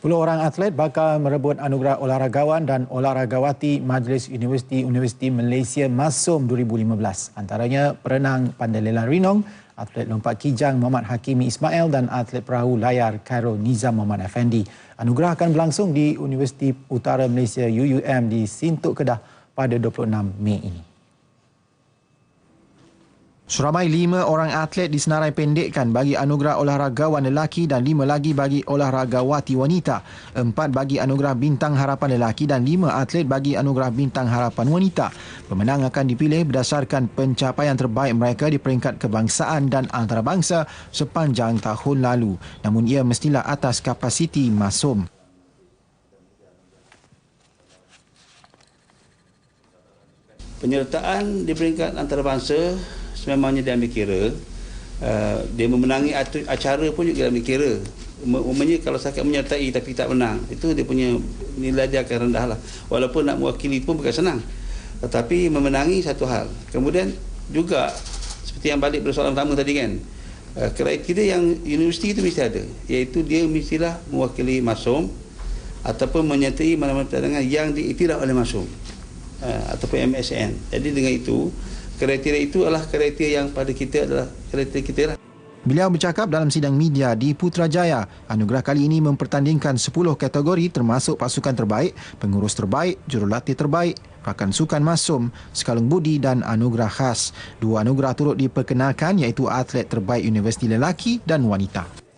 10 orang atlet bakal merebut anugerah olahragawan dan olahragawati Majlis Universiti-Universiti Malaysia Masum 2015. Antaranya perenang Pandalela Rinong, atlet lompat kijang Muhammad Hakimi Ismail dan atlet perahu layar Cairo Nizam Muhammad Effendi. Anugerah akan berlangsung di Universiti Utara Malaysia UUM di Sintuk Kedah pada 26 Mei ini. Seramai lima orang atlet disenarai pendekkan bagi anugerah olahragawan lelaki dan lima lagi bagi olahragawati wanita. Empat bagi anugerah bintang harapan lelaki dan lima atlet bagi anugerah bintang harapan wanita. Pemenang akan dipilih berdasarkan pencapaian terbaik mereka di peringkat kebangsaan dan antarabangsa sepanjang tahun lalu. Namun ia mestilah atas kapasiti masum. Penyertaan di peringkat antarabangsa sememangnya dia ambil kira uh, dia memenangi acara pun juga dia ambil kira. Umumnya kalau sakit menyertai tapi tak menang itu dia punya nilai dia akan rendah lah. Walaupun nak mewakili pun bukan senang tetapi memenangi satu hal. Kemudian juga seperti yang balik persoalan pertama tadi kan uh, kriteria yang universiti itu mesti ada iaitu dia mestilah mewakili masum ataupun menyertai mana-mana pertandingan yang diiktiraf oleh masum uh, ataupun MSN jadi dengan itu kriteria itu adalah kriteria yang pada kita adalah kriteria kita lah. Beliau bercakap dalam sidang media di Putrajaya. Anugerah kali ini mempertandingkan 10 kategori termasuk pasukan terbaik, pengurus terbaik, jurulatih terbaik, rakan sukan masum, sekalung budi dan anugerah khas. Dua anugerah turut diperkenalkan iaitu atlet terbaik universiti lelaki dan wanita.